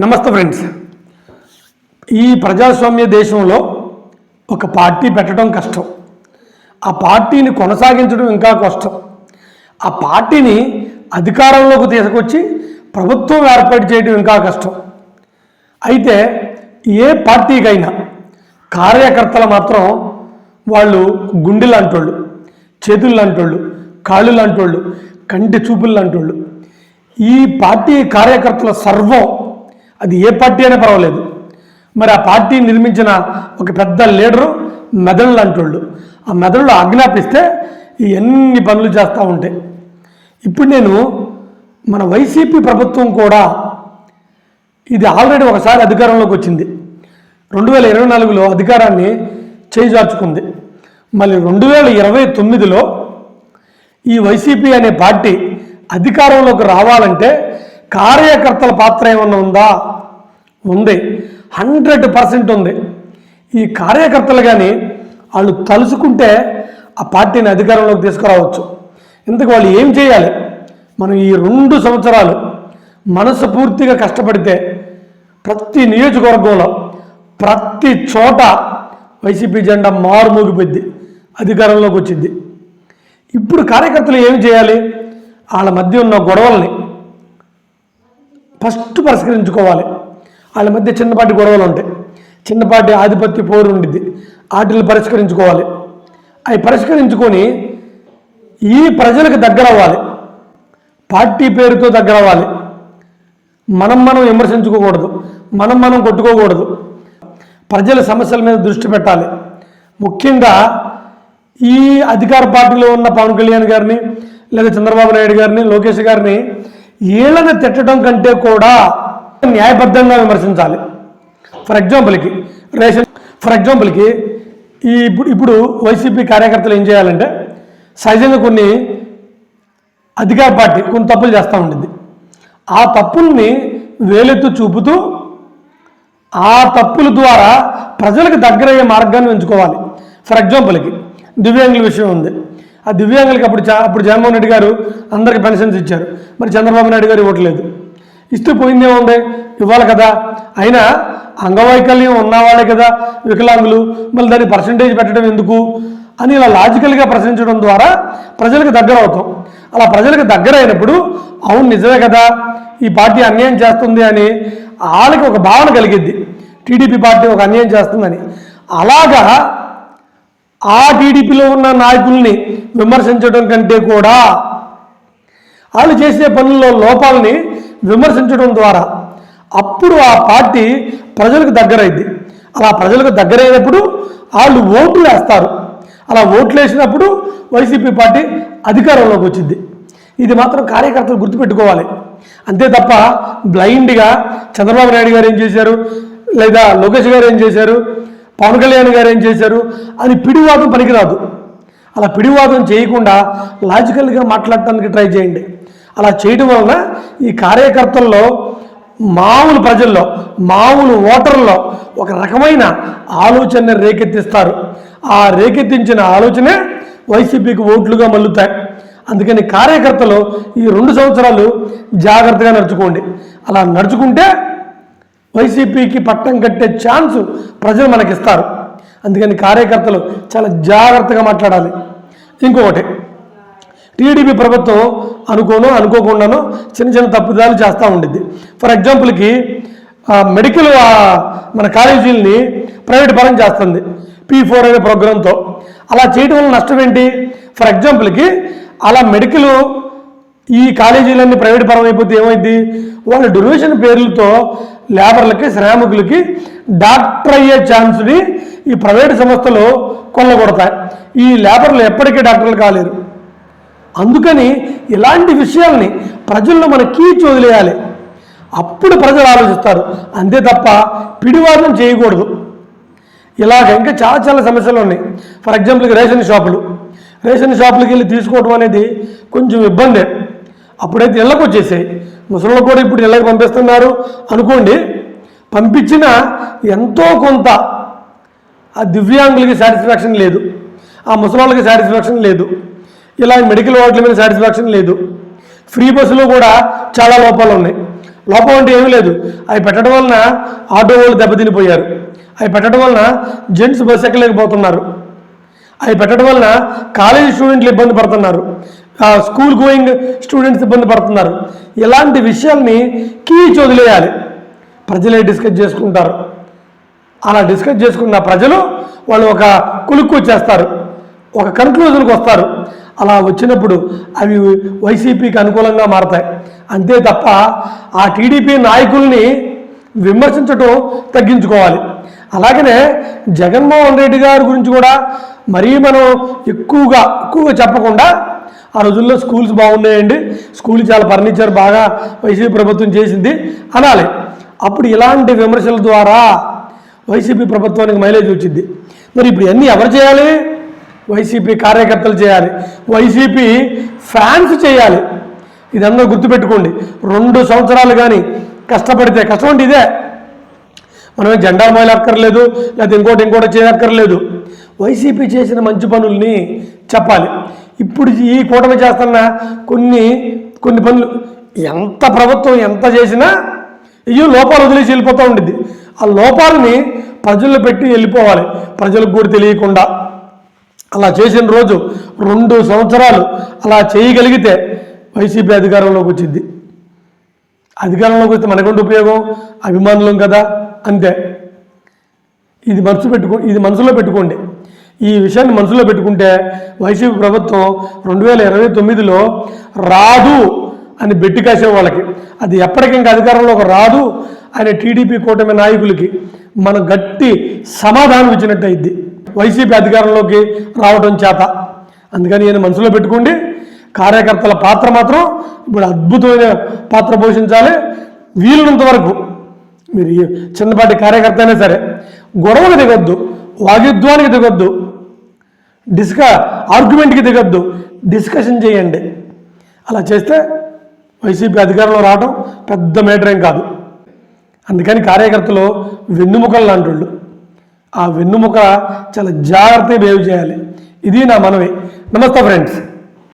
నమస్తే ఫ్రెండ్స్. ఈ ప్రజాస్వామ్య దేశంలో ఒక పార్టీ పెట్టడం కష్టం. ఆ పార్టీని కొనసాగించడం ఇంకా కష్టం. ఆ పార్టీని అధికారంలోకి తీసుకొచ్చి ప్రభుత్వం ఏర్పాటు చేయడం ఇంకా కష్టం. అయితే ఏ పార్టీకైనా కార్యకర్తలు మాత్రం వాళ్ళు గుండెలు లాంటోళ్ళు చేతులు లాంటోళ్ళు కాళ్ళు లాంటోళ్ళు కంటి చూపులు లాంటోళ్ళు. ఈ పార్టీ కార్యకర్తల సర్వం అది ఏ పార్టీ అయినా పర్వాలేదు. మరి ఆ పార్టీ నిర్మించిన ఒక పెద్ద లీడరు మెదళ్ళు లాంటోళ్ళు ఆ మెదడులో ఆజ్ఞాపిస్తే ఈ ఎన్ని పనులు చేస్తూ ఉంటాయి ఇప్పుడు నేను మన వైసీపీ ప్రభుత్వం కూడా ఇది ఆల్రెడీ ఒకసారి అధికారంలోకి వచ్చింది. రెండు వేల ఇరవై నాలుగులో అధికారాన్ని చేజార్చుకుంది మళ్ళీ రెండు వేల ఇరవై తొమ్మిదిలో ఈ వైసీపీ అనే పార్టీ అధికారంలోకి రావాలంటే కార్యకర్తల పాత్ర ఏమన్నా ఉందా? ఉంది. హండ్రెడ్ పర్సెంట్ ఉంది. ఈ కార్యకర్తలు కానీ వాళ్ళు తలుచుకుంటే ఆ పార్టీని అధికారంలోకి తీసుకురావచ్చు. ఇందుకు వాళ్ళు ఏం చేయాలి? మనం ఈ రెండు సంవత్సరాలు మనసు పూర్తిగా కష్టపడితే ప్రతి నియోజకవర్గంలో ప్రతి చోట వైసీపీ జెండా మారుమోగిపోద్ది అధికారంలోకి వచ్చింది. ఇప్పుడు కార్యకర్తలు ఏం చేయాలి? వాళ్ళ మధ్య ఉన్న గొడవల్ని ఫస్ట్ పరిష్కరించుకోవాలి. వాళ్ళ మధ్య చిన్నపాటి గొడవలు ఉంటాయి చిన్నపాటి ఆధిపత్య పోరు ఉండిద్ది వాటిని పరిష్కరించుకోవాలి. అవి పరిష్కరించుకొని ఈ ప్రజలకు దగ్గర అవ్వాలి పార్టీ పేరుతో దగ్గర అవ్వాలి మనం మనం విమర్శించుకోకూడదు. మనం మనం కొట్టుకోకూడదు. ప్రజల సమస్యల మీద దృష్టి పెట్టాలి. ముఖ్యంగా ఈ అధికార పార్టీలో ఉన్న పవన్ కళ్యాణ్ గారిని లేదా చంద్రబాబు నాయుడు గారిని లోకేష్ గారిని వీళ్ళని తిట్టడం కంటే కూడా న్యాయబద్ధంగా విమర్శించాలి. ఫర్ ఎగ్జాంపుల్కి రేషన్ ఫర్ ఎగ్జాంపుల్కి ఈ ఇప్పుడు ఇప్పుడు వైసీపీ కార్యకర్తలు ఏం చేయాలంటే సహజంగా కొన్ని అధికార పార్టీ కొన్ని తప్పులు చేస్తూ ఉంటుంది ఆ తప్పుల్ని వేలెత్తు చూపుతూ ఆ తప్పుల ద్వారా ప్రజలకు దగ్గరయ్యే మార్గాన్ని ఎంచుకోవాలి. ఫర్ ఎగ్జాంపుల్కి దివ్యాంగుల విషయం ఉంది. ఆ దివ్యాంగులకి అప్పుడు చా అప్పుడు జగన్మోహన్ రెడ్డి గారు అందరికి పెన్షన్స్ ఇచ్చారు. మరి చంద్రబాబు నాయుడు గారు ఇవ్వట్లేదు. ఇస్తూ పోయిందే ఉంది ఇవ్వాలి కదా. అయినా అంగవైకల్యం ఉన్నవాళ్ళే కదా వికలాంగులు. మళ్ళీ దాన్ని పర్సంటేజ్ పెట్టడం ఎందుకు? అని ఇలా లాజికల్గా ప్రశ్నించడం ద్వారా ప్రజలకు దగ్గర అవుతాం. అలా ప్రజలకు దగ్గర అయినప్పుడు అవును నిజమే కదా. ఈ పార్టీ అన్యాయం చేస్తుంది అని వాళ్ళకి ఒక భావన కలిగిద్ది. టీడీపీ పార్టీ ఒక అన్యాయం చేస్తుందని. అలాగా ఆ టీడీపీలో ఉన్న నాయకుల్ని విమర్శించడం కంటే కూడా వాళ్ళు చేసే పనుల్లో లోపాలని విమర్శించడం ద్వారా అప్పుడు ఆ పార్టీ ప్రజలకు దగ్గరైంది. అలా ప్రజలకు దగ్గరైనప్పుడు వాళ్ళు ఓట్లు వేస్తారు. అలా ఓట్లు వేసినప్పుడు వైసీపీ పార్టీ అధికారంలోకి వచ్చింది. ఇది మాత్రం కార్యకర్తలు గుర్తుపెట్టుకోవాలి. అంతే తప్ప బ్లైండ్గా చంద్రబాబు నాయుడు గారు ఏం చేశారు? లేదా లోకేష్ గారు ఏం చేశారు? పవన్ కళ్యాణ్ గారు ఏం చేశారు? అని పిడివాదం పనికిరాదు. అలా పిడివాదం చేయకుండా లాజికల్గా మాట్లాడటానికి ట్రై చేయండి. అలా చేయడం వలన ఈ కార్యకర్తల్లో మామూలు ప్రజల్లో మామూలు ఓటర్లో ఒక రకమైన ఆలోచన రేకెత్తిస్తారు. ఆ రేకెత్తించిన ఆలోచనే వైసీపీకి ఓట్లుగా మల్లుతాయి. అందుకని కార్యకర్తలు ఈ రెండు సంవత్సరాలు జాగ్రత్తగా నడుచుకోండి. అలా నడుచుకుంటే వైసీపీకి పట్టం కట్టే ఛాన్స్ ప్రజలు మనకిస్తారు. అందుకని కార్యకర్తలు చాలా జాగ్రత్తగా మాట్లాడాలి. ఇంకొకటి టీడీపీ ప్రభుత్వం అనుకోను అనుకోకుండాను చిన్న చిన్న తప్పుదాలు చేస్తూ ఉండిద్ది. ఫర్ ఎగ్జాంపుల్కి మెడికల్ మన కాలేజీలని ప్రైవేట్ పరం చేస్తుంది. పీ ఫోర్ అనే ప్రోగ్రాంతో. అలా చేయడం వల్ల నష్టం ఏంటి? ఫర్ ఎగ్జాంపుల్కి అలా మెడికల్ ఈ కాలేజీలన్నీ ప్రైవేట్ పరం అయిపోతే ఏమైంది వాళ్ళ డొనేషన్ పేర్లతో లేబర్లకి శ్రామికులకి డాక్టర్ అయ్యే ఛాన్స్ని ఈ ప్రైవేట్ సంస్థలు కొల్లగొడతాయి. ఈ లేబర్లు ఎప్పటికీ డాక్టర్లు కాలేరు. అందుకని ఇలాంటి విషయాల్ని ప్రజల్లో మన కీచి వదిలేయాలి. అప్పుడు ప్రజలు ఆలోచిస్తారు. అంతే తప్ప పిడివాదం చేయకూడదు. ఇలాగ ఇంకా చాలా చాలా సమస్యలు ఉన్నాయి. ఫర్ ఎగ్జాంపుల్కి రేషన్ షాపులు. రేషన్ షాపులకి వెళ్ళి తీసుకోవడం అనేది కొంచెం ఇబ్బందే. అప్పుడైతే ఇళ్ళకు వచ్చేసాయి ముసళ్ళు కూడా ఇప్పుడు ఇళ్ళకి పంపిస్తున్నారు. అనుకోండి పంపించిన ఎంతో కొంత ఆ దివ్యాంగులకి సాటిస్ఫాక్షన్ లేదు. ఆ ముసలాళ్ళకి సాటిస్ఫాక్షన్ లేదు. ఇలా మెడికల్ వాటిల మీద సాటిస్ఫాక్షన్ లేదు. ఫ్రీ బస్సులో కూడా చాలా లోపాలు ఉన్నాయి. లోపం అంటే ఏమీ లేదు. అవి పెట్టడం వలన ఆటో వాళ్ళు దెబ్బతినిపోయారు. అవి పెట్టడం వలన జెంట్స్ బస్సు ఎక్కలేకపోతున్నారు. అవి పెట్టడం వలన కాలేజీ స్టూడెంట్లు ఇబ్బంది పడుతున్నారు. స్కూల్ గోయింగ్ స్టూడెంట్స్ ఇబ్బంది పడుతున్నారు. ఇలాంటి విషయాల్ని కీచి వదిలేయాలి ప్రజలే డిస్కస్ చేసుకుంటారు. అలా డిస్కస్ చేసుకున్న ప్రజలు వాళ్ళు ఒక కులుక్కు వచ్చేస్తారు. ఒక కన్క్లూజన్కి వస్తారు. అలా వచ్చినప్పుడు అవి వైసీపీకి అనుకూలంగా మారతాయి. అంతే తప్ప ఆ టీడీపీ నాయకుల్ని విమర్శించటం తగ్గించుకోవాలి. అలాగనే జగన్మోహన్ రెడ్డి గారి గురించి కూడా మరీ మనం ఎక్కువగా ఎక్కువగా చెప్పకుండా ఆ రోజుల్లో స్కూల్స్ బాగున్నాయండి. స్కూల్ చాలా ఫర్నిచర్ బాగా వైసీపీ ప్రభుత్వం చేసింది. అనాలి. అప్పుడు ఇలాంటి విమర్శల ద్వారా వైసీపీ ప్రభుత్వానికి మైలేజ్ వచ్చింది. మరి ఇప్పుడు ఇవన్నీ ఎవరు చేయాలి? వైసీపీ కార్యకర్తలు చేయాలి. వైసీపీ ఫ్యాన్స్ చేయాలి. ఇదంతా గుర్తుపెట్టుకోండి. రెండు సంవత్సరాలు కానీ కష్టపడితే కష్టం అంటే ఇదే. మనమే జెండా మోయలక్కర్లేదు లేకపోతే ఇంకోటి ఇంకోటి చేయక్కర్లేదు. వైసీపీ చేసిన మంచి పనుల్ని చెప్పాలి. ఇప్పుడు ఈ కూటమి చేస్తున్న కొన్ని కొన్ని పనులు ఎంత ప్రభుత్వం ఎంత చేసినా ఇవి లోపాలు వదిలేసి వెళ్ళిపోతూ ఉండిద్ది. ఆ లోపాలని ప్రజల్లో పెట్టి వెళ్ళిపోవాలి. ప్రజలకు కూడా తెలియకుండా. అలా చేసిన రోజు రెండు సంవత్సరాలు అలా చేయగలిగితే వైసీపీ అధికారంలోకి వచ్చింది అధికారంలోకి వస్తే మనకుంటే ఉపయోగం? అభిమానులం కదా. అంతే. ఇది మనసు పెట్టుకో ఇది మనసులో పెట్టుకోండి. ఈ విషయాన్ని మనసులో పెట్టుకుంటే వైసీపీ ప్రభుత్వం రెండు వేల ఇరవై తొమ్మిదిలో రాదు అని బెట్టి కాసే వాళ్ళకి అది ఎప్పటికీ ఇంకా అధికారంలోకి రాదు అనే టీడీపీ కూటమి నాయకులకి మనం గట్టి సమాధానం ఇచ్చినట్టు అయింది వైసీపీ అధికారంలోకి రావడం చేత. అందుకని నేను మనసులో పెట్టుకోండి కార్యకర్తల పాత్ర మాత్రం ఇప్పుడు అద్భుతమైన పాత్ర పోషించాలి. వీలున్నంత వరకు మీరు చిన్నపాటి కార్యకర్త అయినా సరే గొడవకు దిగొద్దు వాగ్యుద్వానికి దిగొద్దు డిస్క ఆర్గ్యుమెంట్కి దిగొద్దు. డిస్కషన్ చేయండి. అలా చేస్తే వైసీపీ అధికారంలో రావడం పెద్ద మేటర్ ఏం కాదు. అందుకని కార్యకర్తలు వెన్నుముకలు లాంటి ఆ వెన్నుముక చాలా జాగ్రత్తగా బిహేవ్ చేయాలి. ఇది నా మనవి. నమస్తే ఫ్రెండ్స్.